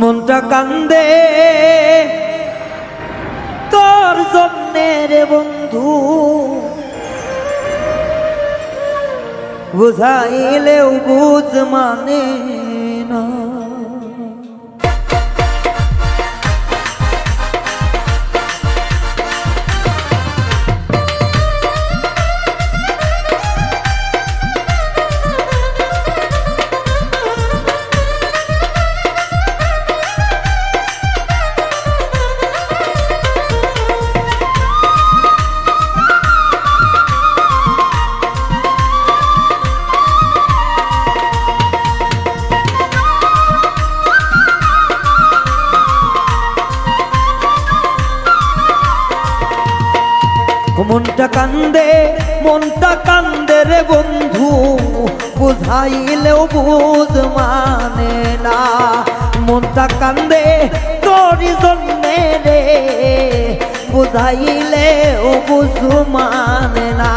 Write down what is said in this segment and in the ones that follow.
মনটা কান্দে। তোর জন্যে রে বন্ধু বুঝাইলেও বুঝ মানে। মনটা কান্দে মনটা কান্দে রে বন্ধু, বুঝাইলেও বুঝ মানে না। মনটা কান্দে তোরই জন্যে রে, বুঝাইলেও বুঝ মানে না।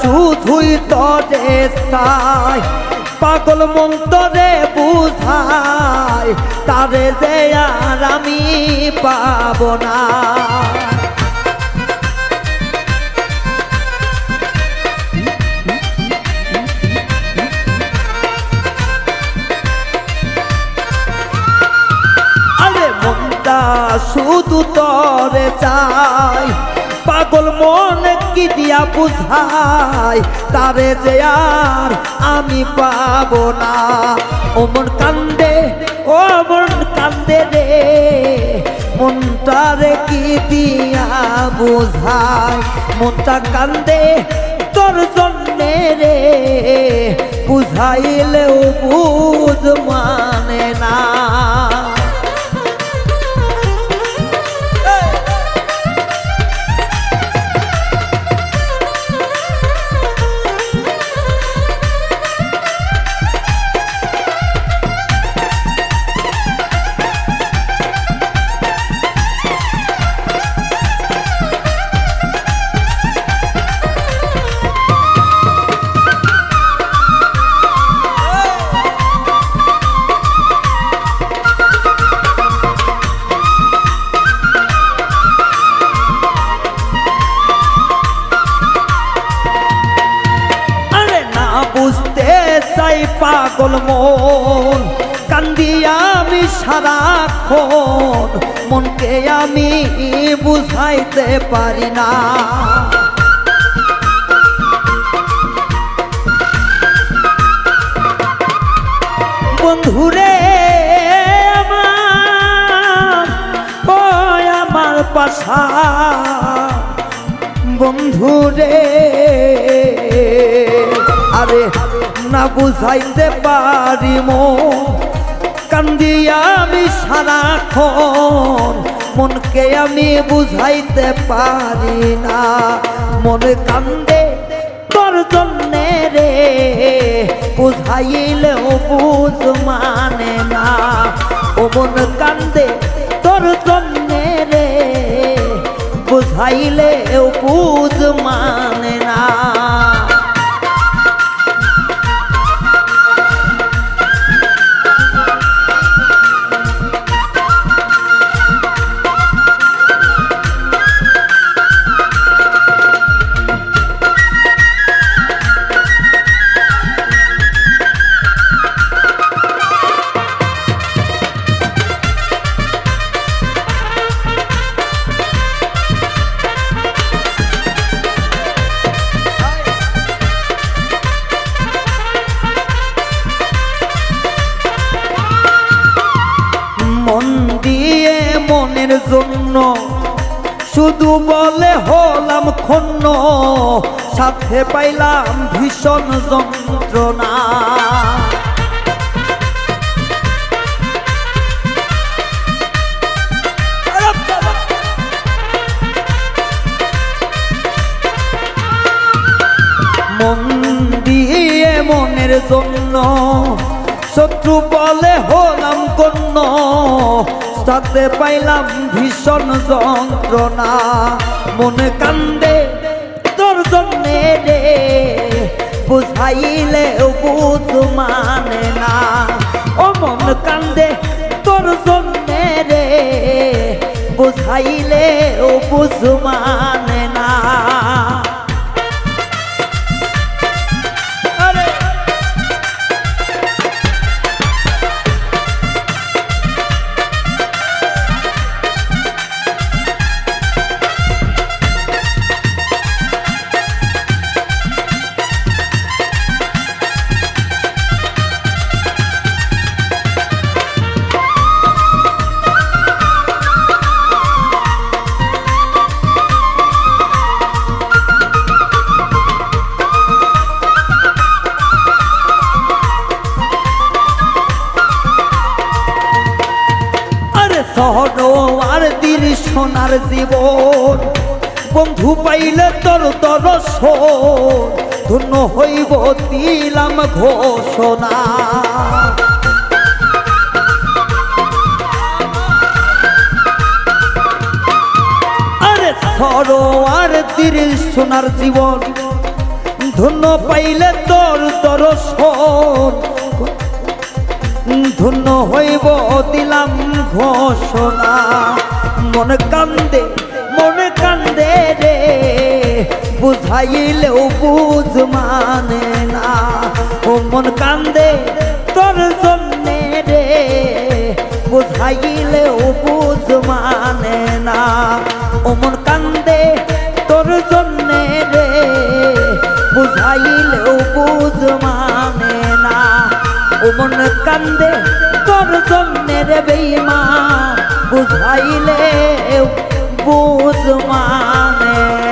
শুধুই তরে চাই পাগল মন তরে বুঝাই, তারে যে আর আমি পাব না। শুধু তরে চাই পাগল মন কি দিয়া বুঝাই? তারে যে আর আমি পাব না। ও মন কান্দে, ও মন কান্দে রে। মনটারে কি দিয়া বুঝাই? মনটা কান্দে তোর জন্যে রে। বুঝাইলেও বুঝ মানে না। কান্দিয়া আমি সারাক্ষণ মনকে আমি বুঝাইতে পারি না। বন্ধুরে, আমার, ও আমার পাশা। বন্ধুরে, আরে না বুঝাইতে পারি কান্দিয়া আমি সারাক্ষণ। মনকে আমি বুঝাইতে পারি না। মনে কান্দে তোর জন্যে রে। বুঝাইলেও বুঝ মানে না। ও মন কান্দে তোর জন্যে রে। বুঝাইলেও বুঝ মন শুধু বলে হলাম খন্ন সাথে পাইলাম ভীষণ যন্ত্রণা। মনের জন্য শত্রু বলে হলাম কন্য সাথে পাইলাম ভীষণ যন্ত্রণা। মনে কান্দে তোর জন্যে রে বুঝাইলে বুঝ মানে না। ও মন কান্দে তোর জন্যে রে বুঝাইলে বুঝ মানে শহর আর দিন সোনার জীবন। বন্ধু পাইলে তোর তোর ধন্য হইব দিলাম ঘোষণা। আরে সরোয়ার তীর সোনার জীবন, ধন্য পাইলে তোর দর্শন ধন্য হইব দিলাম ঘোষণা। মনে কান্দে মনে কান্দে রে, বুঝাইলেও বুঝ মানে না। ও মন কান্দে মন কান্দে তোর জন্যে রে বেইমা বুঝাইলে বুঝ মানে